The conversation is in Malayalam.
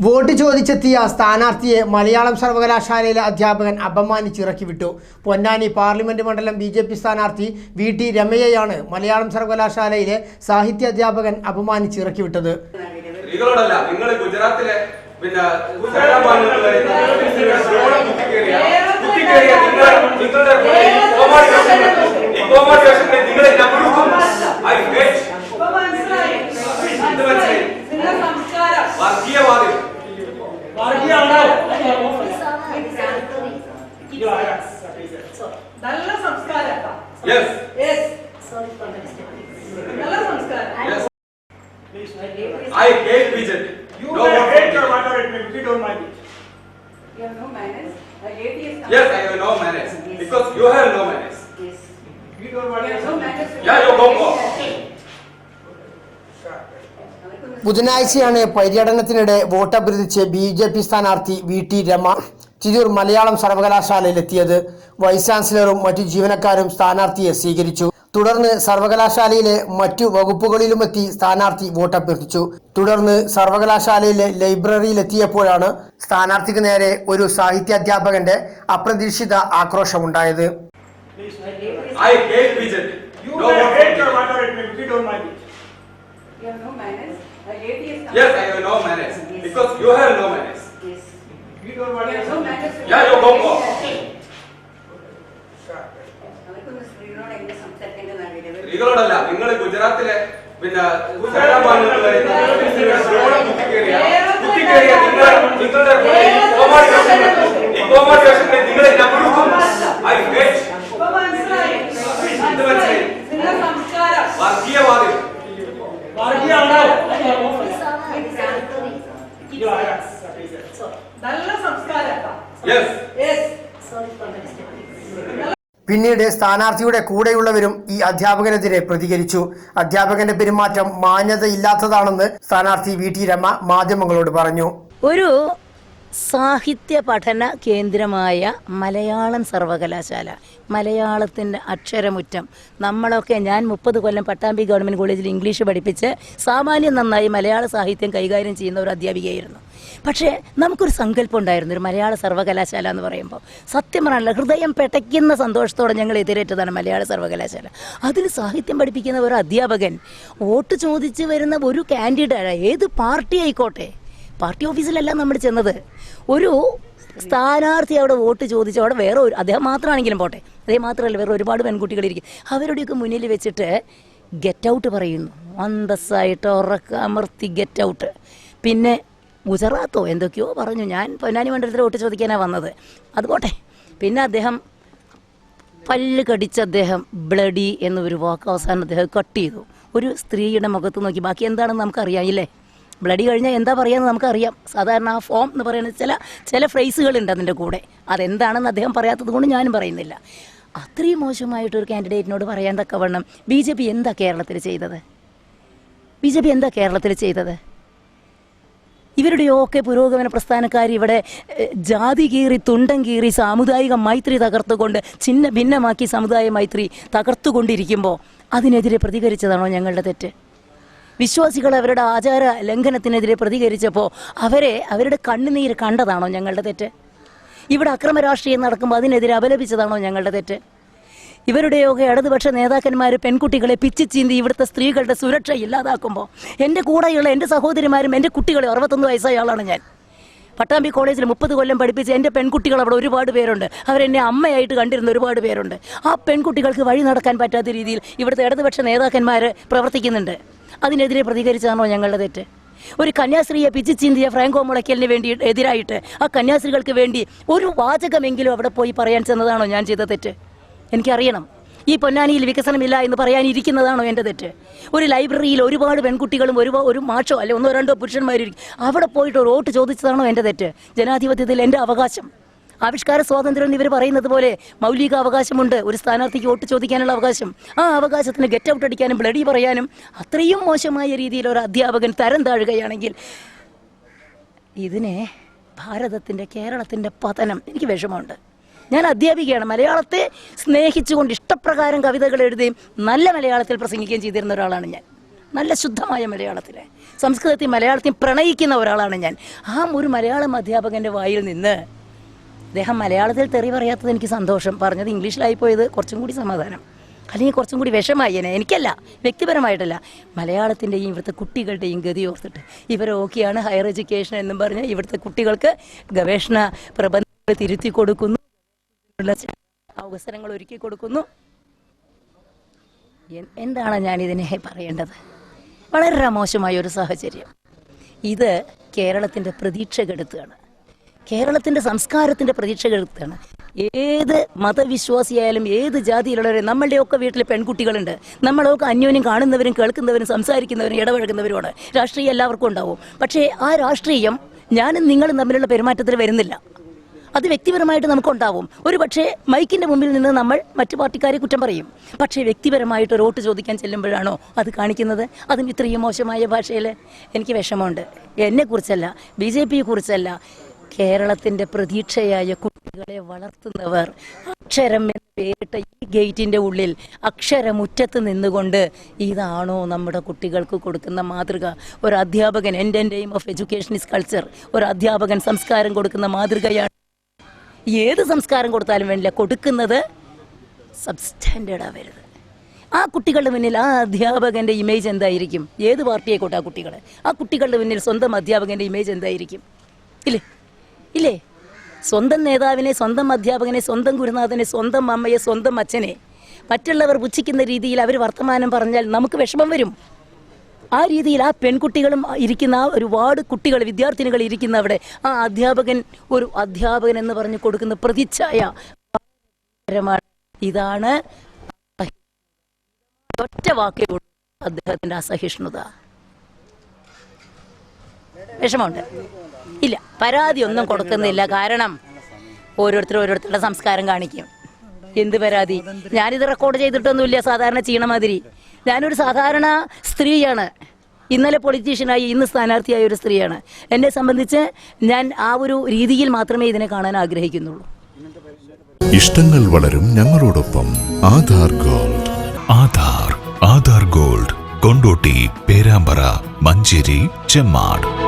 വോട്ട് ചോദിച്ചെത്തിയ സ്ഥാനാർത്ഥിയെ മലയാളം സർവകലാശാലയിലെ അധ്യാപകൻ അപമാനിച്ചിറക്കി വിട്ടു പൊന്നാനി പാർലമെന്റ് മണ്ഡലം ബി ജെ പി സ്ഥാനാർത്ഥി വി ടി രമയെയാണ് മലയാളം സർവകലാശാലയിലെ സാഹിത്യ അധ്യാപകൻ അപമാനിച്ചിറക്കി വിട്ടത് സ്ത്രീകളോടല്ല നിങ്ങൾ ഗുജറാത്തിലെ പിന്നെ സേനാബാനുകളിലെ ദ്രോണം കുത്തിക്കേറിയ കുത്തിക്കേറിയ നിങ്ങൾ നിങ്ങളുടെ കൂടെ ഈ കോമാളി വേഷങ്ങൾ ഈ കോമാളി വേഷങ്ങളെ നിങ്ങളെ ഞാൻ വിളിക്കും ഐ ഹേറ്റ് ഇപ്പൊ മനസ്സിലായി. എന്ത് മനസ്സിലായി? നിങ്ങളുടെ സംസ്കാരം. വർഗീയവാദി നല്ല സംസ്കാരം കേട്ടോ. Yes Yes. നല്ല സംസ്കാരം. Yes I gave BJP. You may vote hate or whatever it may be, we don't mind it. You have no manners. A lady is coming. Yes, I I have no Yes. Because you have no manners. Yes. We don't want You have no manners. Yeah, you go, go. അവർക്കൊന്ന് ബുധനാഴ്ചയാണ് പര്യടനത്തിനിടെ വോട്ടഭ്യർത്ഥിച്ച് ബി ജെ പി സ്ഥാനാർത്ഥി വി ടി രമ തിരൂർ മലയാളം സർവകലാശാലയിലെത്തിയത് വൈസ് ചാൻസലറും മറ്റു ജീവനക്കാരും സ്ഥാനാർത്ഥിയെ സ്വീകരിച്ചു തുടർന്ന് സർവകലാശാലയിലെ മറ്റു വകുപ്പുകളിലുമെത്തി സ്ഥാനാർത്ഥി വോട്ട് അഭ്യർത്ഥിച്ചു തുടർന്ന് സർവകലാശാലയിലെ ലൈബ്രറിയിലെത്തിയപ്പോഴാണ് സ്ഥാനാർത്ഥിക്ക് നേരെ ഒരു സാഹിത്യാധ്യാപകന്റെ അപ്രതീക്ഷിത ആക്രോശമുണ്ടായത് Yes, I have no manners. No may hate or vote whatever it may be, we don't mind it. You have no manners. A lady has come. Yes I no manners because you have no manners Yes. We don't want You manners. Yeah, you go, go. അവർക്കൊന്ന് സ്ത്രീകളോട് എങ്ങനെ സംസാരിക്കേണ്ടതെന്ന് നിങ്ങൾ ഗുജറാത്തിലെ പിന്നെ കുത്തിക്കേറിയ നിങ്ങൾ നിങ്ങളുടെ കൂടെ ഈ കോമാളി നിങ്ങളെ ഞാൻ വിളിക്കും ഐ ഇപ്പൊ മനസ്സിലായി. എന്ത് മനസ്സിലായി? നിങ്ങളുടെ സംസ്കാരം. വർഗീയവാദി നല്ല സംസ്കാരം കേട്ടോ. Yes Yes. പിന്നീട് സ്ഥാനാർത്ഥിയുടെ കൂടെയുള്ളവരും ഈ അധ്യാപകനെതിരെ പ്രതികരിച്ചു. അധ്യാപകന്റെ പെരുമാറ്റം മാന്യതയില്ലാത്തതാണെന്ന് സ്ഥാനാർത്ഥി വി ടി രമ മാധ്യമങ്ങളോട് പറഞ്ഞു. ഒരു സാഹിത്യ പഠന കേന്ദ്രമായ മലയാളം സർവകലാശാല. മലയാളത്തിന്റെ അക്ഷരമുറ്റം. നമ്മളൊക്കെ ഞാൻ മുപ്പത് കൊല്ലം പട്ടാമ്പി ഗവൺമെന്റ് കോളേജിൽ ഇംഗ്ലീഷ് പഠിപ്പിച്ച് സാമാന്യം നന്നായി മലയാള സാഹിത്യം കൈകാര്യം ചെയ്യുന്ന ഒരു അധ്യാപികയായിരുന്നു. പക്ഷേ നമുക്കൊരു സങ്കല്പം ഉണ്ടായിരുന്നു ഒരു മലയാള സർവകലാശാല എന്ന് പറയുമ്പോൾ. സത്യം പറയാനുള്ള ഹൃദയം പെട്ടയ്ക്കുന്ന സന്തോഷത്തോടെ ഞങ്ങൾ എതിരേറ്റതാണ് മലയാള സർവകലാശാല. അതിൽ സാഹിത്യം പഠിപ്പിക്കുന്ന ഒരു അധ്യാപകൻ വോട്ട് ചോദിച്ച് വരുന്ന ഒരു കാൻഡിഡേറ്റ് ഏത് പാർട്ടി ആയിക്കോട്ടെ പാർട്ടി ഓഫീസിലല്ല നമ്മൾ ചെന്നത്. ഒരു സ്ഥാനാർത്ഥി അവിടെ വോട്ട് ചോദിച്ചു അവിടെ വേറെ ഒരു അദ്ദേഹം മാത്രമാണെങ്കിലും പോട്ടെ. അദ്ദേഹം മാത്രമല്ല വേറെ ഒരുപാട് പെൺകുട്ടികളിരിക്കും അവരുടെയൊക്കെ മുന്നിൽ വെച്ചിട്ട് ഗെറ്റ് ഔട്ട് പറയുന്നു. അന്തസ്സായിട്ട് ഉറക്ക അമർത്തി ഗെറ്റ് ഔട്ട് പിന്നെ ഗുജറാത്തോ എന്തൊക്കെയോ പറഞ്ഞു. ഞാൻ പൊന്നാനി മണ്ഡലത്തിൽ വോട്ട് ചോദിക്കാനാണ് വന്നത്. അത് പോട്ടെ. പിന്നെ അദ്ദേഹം പല്ല് കടിച്ച അദ്ദേഹം ബ്ലഡി എന്നൊരു വാക്ക് അവസാനം അദ്ദേഹം കട്ട് ചെയ്തു. ഒരു സ്ത്രീയുടെ മുഖത്ത് നോക്കി. ബാക്കി എന്താണെന്ന് നമുക്കറിയാം ഇല്ലേ? ബ്ലഡി കഴിഞ്ഞാൽ എന്താ പറയുക നമുക്കറിയാം. സാധാരണ ആ ഫോം എന്ന് പറയുന്ന ചില ചില ഫ്രേസുകളുണ്ട് അതിന്റെ കൂടെ. അതെന്താണെന്ന് അദ്ദേഹം പറയാത്തത് കൊണ്ട് ഞാനും പറയുന്നില്ല. അത്രയും മോശമായിട്ടൊരു കാൻഡിഡേറ്റിനോട് പറയാൻ തക്കവണ്ണം ബി ജെ പി എന്താ കേരളത്തിൽ ചെയ്തത്? ബി ജെ പി എന്താ കേരളത്തിൽ ചെയ്തത്? ഇവരുടെയൊക്കെ പുരോഗമന പ്രസ്ഥാനക്കാർ ഇവിടെ ജാതി കീറി തുണ്ടം കീറി സാമുദായിക മൈത്രി തകർത്തുകൊണ്ട് ചിന്ന ഭിന്നമാക്കി സമുദായ മൈത്രി തകർത്തുകൊണ്ടിരിക്കുമ്പോൾ അതിനെതിരെ പ്രതികരിച്ചതാണോ ഞങ്ങളുടെ തെറ്റ്? വിശ്വാസികൾ അവരുടെ ആചാര ലംഘനത്തിനെതിരെ പ്രതികരിച്ചപ്പോൾ അവരെ അവരുടെ കണ്ണുനീര് കണ്ടതാണോ ഞങ്ങളുടെ തെറ്റ്? ഇവിടെ അക്രമ രാഷ്ട്രീയം നടക്കുമ്പോൾ അതിനെതിരെ അപലപിച്ചതാണോ ഞങ്ങളുടെ തെറ്റ്? ഇവരുടെയൊക്കെ ഇടതുപക്ഷ നേതാക്കന്മാർ പെൺകുട്ടികളെ പിച്ചു ചീന്തി ഇവിടുത്തെ സ്ത്രീകളുടെ സുരക്ഷ ഇല്ലാതാക്കുമ്പോൾ എന്റെ കൂടെയുള്ള എന്റെ സഹോദരിമാരും എന്റെ കുട്ടികളെ അറുപത്തൊന്ന് വയസ്സായ ആളാണ് ഞാൻ. പട്ടാമ്പി കോളേജിൽ മുപ്പത് കൊല്ലം പഠിപ്പിച്ച എന്റെ പെൺകുട്ടികൾ അവിടെ ഒരുപാട് പേരുണ്ട്. അവരെന്നെ അമ്മയായിട്ട് കണ്ടിരുന്ന ഒരുപാട് പേരുണ്ട്. ആ പെൺകുട്ടികൾക്ക് വഴി നടക്കാൻ പറ്റാത്ത രീതിയിൽ ഇവിടുത്തെ ഇടതുപക്ഷ നേതാക്കന്മാർ പ്രവർത്തിക്കുന്നുണ്ട്. അതിനെതിരെ പ്രതികരിച്ചതാണോ ഞങ്ങളുടെ തെറ്റ്? ഒരു കന്യാസ്ത്രീയെ പിച്ചു ചിന്തിയ ഫ്രാങ്കോ മുളയ്ക്കലിന് വേണ്ടി എതിരായിട്ട് ആ കന്യാസ്ത്രീകൾക്ക് വേണ്ടി ഒരു വാചകമെങ്കിലും അവിടെ പോയി പറയാൻ ചെന്നതാണോ ഞാൻ ചെയ്ത തെറ്റ്? എനിക്കറിയണം. ഈ പൊന്നാനിയിൽ വികസനമില്ല എന്ന് പറയാനിരിക്കുന്നതാണോ എന്റെ തെറ്റ്? ഒരു ലൈബ്രറിയിൽ ഒരുപാട് പെൺകുട്ടികളും ഒരു ഒരു മാഷോ അല്ലെ ഒന്നോ രണ്ടോ പുരുഷന്മാരും അവിടെ പോയിട്ട് ഒരു വോട്ട് ചോദിച്ചതാണോ എന്റെ തെറ്റ്? ജനാധിപത്യത്തിൽ എന്റെ അവകാശം. ആവിഷ്കാര സ്വാതന്ത്ര്യം എന്ന് ഇവർ പറയുന്നത് പോലെ മൗലിക അവകാശമുണ്ട് ഒരു സ്ഥാനാർത്ഥിക്ക് വോട്ട് ചോദിക്കാനുള്ള അവകാശം. ആ അവകാശത്തിന് ഗെറ്റ് ഔട്ട് അടിക്കാനും ബ്ലഡി പറയാനും അത്രയും മോശമായ രീതിയിൽ ഒരു അധ്യാപകൻ തരം താഴുകയാണെങ്കിൽ ഇതിനെ ഭാരതത്തിന്റെ കേരളത്തിന്റെ പതനം എനിക്ക് വിഷമമുണ്ട്. ഞാൻ അധ്യാപികയാണ്. മലയാളത്തെ സ്നേഹിച്ചുകൊണ്ട് ഇഷ്ടപ്രകാരം കവിതകൾ എഴുതുകയും നല്ല മലയാളത്തിൽ പ്രസംഗിക്കുകയും ചെയ്തിരുന്ന ഒരാളാണ് ഞാൻ. നല്ല ശുദ്ധമായ മലയാളത്തിൽ സംസ്കൃതത്തിൽ മലയാളത്തിൽ പ്രണയിക്കുന്ന ഒരാളാണ് ഞാൻ. ആ ഒരു മലയാളം അധ്യാപകന്റെ വായിൽ നിന്ന് അദ്ദേഹം മലയാളത്തിൽ തെറി പറയാത്തത് എനിക്ക് സന്തോഷം. പറഞ്ഞത് ഇംഗ്ലീഷിലായി പോയത് കുറച്ചും കൂടി സമാധാനം. അല്ലെങ്കിൽ കുറച്ചും കൂടി വിഷമായി എന്നെ. എനിക്കല്ല വ്യക്തിപരമായിട്ടല്ല. മലയാളത്തിന്റെയും ഇവിടുത്തെ കുട്ടികളുടെയും ഗതി ഓർത്തിട്ട് ഇവരൊക്കെയാണ് ഹയർ എഡ്യൂക്കേഷൻ എന്നും പറഞ്ഞ് ഇവിടുത്തെ കുട്ടികൾക്ക് ഗവേഷണ പ്രബന്ധങ്ങൾ തിരുത്തി കൊടുക്കുന്നു. അവസരങ്ങൾ ഒരുക്കി കൊടുക്കുന്നു. എന്താണ് ഞാനിതിനെ പറയേണ്ടത്? വളരെ മോശമായ ഒരു സാഹചര്യം. ഇത് കേരളത്തിന്റെ പ്രതീക്ഷ കെടുത്തുകയാണ് കേരളത്തിന്റെ സംസ്കാരത്തിന്റെ പ്രതീക്ഷകളാണ് ഏത് മതവിശ്വാസിയായാലും ഏത് ജാതിയിലുള്ളവരും നമ്മളുടെയൊക്കെ വീട്ടിൽ പെൺകുട്ടികളുണ്ട്. നമ്മളൊക്കെ അന്യോന്യം കാണുന്നവരും കേൾക്കുന്നവരും സംസാരിക്കുന്നവരും ഇടപഴകുന്നവരുമാണ്. രാഷ്ട്രീയം എല്ലാവർക്കും ഉണ്ടാവും. പക്ഷേ ആ രാഷ്ട്രീയം ഞാനും നിങ്ങളും തമ്മിലുള്ള പെരുമാറ്റത്തിൽ വരുന്നില്ല. അത് വ്യക്തിപരമായിട്ട് നമുക്കുണ്ടാവും. ഒരു പക്ഷേ മൈക്കിന്റെ മുമ്പിൽ നിന്ന് നമ്മൾ മറ്റു പാർട്ടിക്കാരെ കുറ്റം പറയും. പക്ഷേ വ്യക്തിപരമായിട്ട് ഒരു വോട്ട് ചോദിക്കാൻ ചെല്ലുമ്പോഴാണോ അത് കാണിക്കുന്നത്? അതും ഇത്രയും മോശമായ ഭാഷയിൽ എനിക്ക് വിഷമമുണ്ട്. എന്നെക്കുറിച്ചല്ല ബി ജെ പിയെ കേരളത്തിന്റെ പ്രതീക്ഷയായ കുട്ടികളെ വളർത്തുന്നവർ അക്ഷരം എന്ന് പേരിട്ട ഈ ഗേറ്റിന്റെ ഉള്ളിൽ അക്ഷരമുറ്റത്ത് നിന്നുകൊണ്ട് ഇതാണോ നമ്മുടെ കുട്ടികൾക്ക് കൊടുക്കുന്ന മാതൃക? ഒരു അധ്യാപകൻ എന്റെ aim of education is culture. ഒരു അധ്യാപകൻ സംസ്കാരം കൊടുക്കുന്ന മാതൃകയാണ്. ഏത് സംസ്കാരം കൊടുത്താലും വേണ്ടില്ല കൊടുക്കുന്നത് സബ്സ്റ്റാൻഡേർഡ് ആവരുത് ആ കുട്ടികളുടെ മുന്നിൽ ആ അധ്യാപകന്റെ ഇമേജ് എന്തായിരിക്കും? ഏത് പാർട്ടിയായിക്കോട്ടെ ആ കുട്ടികളെ? ആ കുട്ടികളുടെ മുന്നിൽ സ്വന്തം അധ്യാപകന്റെ ഇമേജ് എന്തായിരിക്കും? ഇല്ലേ? ഇല്ലേ? സ്വന്തം നേതാവിനെ സ്വന്തം അധ്യാപകനെ സ്വന്തം ഗുരുനാഥനെ സ്വന്തം അമ്മയെ സ്വന്തം അച്ഛനെ മറ്റുള്ളവർ പുച്ഛിക്കുന്ന രീതിയിൽ അവർ വർത്തമാനം പറഞ്ഞാൽ നമുക്ക് വിഷമം വരും. ആ രീതിയിൽ ആ പെൺകുട്ടികളും ഇരിക്കുന്ന ആ ഒരുപാട് കുട്ടികൾ വിദ്യാർത്ഥിനികൾ ഇരിക്കുന്ന അവിടെ ആ അധ്യാപകൻ ഒരു അധ്യാപകൻ എന്ന് പറഞ്ഞ് കൊടുക്കുന്ന പ്രതിച്ഛായ ഇതാണ് ഒറ്റ വാക്കേ ഉള്ളൂ. അദ്ദേഹത്തിന്റെ അസഹിഷ്ണുത. വിഷമമുണ്ട്. ഇല്ല പരാതി ഒന്നും കൊടുക്കുന്നില്ല. കാരണം ഓരോരുത്തർ ഓരോരുത്തരുടെ സംസ്കാരം കാണിക്കും. എന്ത് പരാതി? ഞാനിത് റെക്കോർഡ് ചെയ്തിട്ടൊന്നുമില്ല സാധാരണ ചെയ്യണ മാതിരി. ഞാനൊരു സാധാരണ സ്ത്രീയാണ്. ഇന്നലെ പൊളിറ്റീഷ്യനായി ഇന്ന് സ്ഥാനാർത്ഥിയായ ഒരു സ്ത്രീയാണ്. എന്നെ സംബന്ധിച്ച് ഞാൻ ആ ഒരു രീതിയിൽ മാത്രമേ ഇതിനെ കാണാൻ ആഗ്രഹിക്കുന്നുള്ളൂ. ഇഷ്ടങ്ങൾ വളരും ഞങ്ങളോടൊപ്പം ആധാർ ഗോൾഡ്. ആധാർ ആധാർ ഗോൾഡ്. കൊണ്ടോട്ടി പേരാമ്പ്ര മഞ്ചേരി ചെമ്മാട്.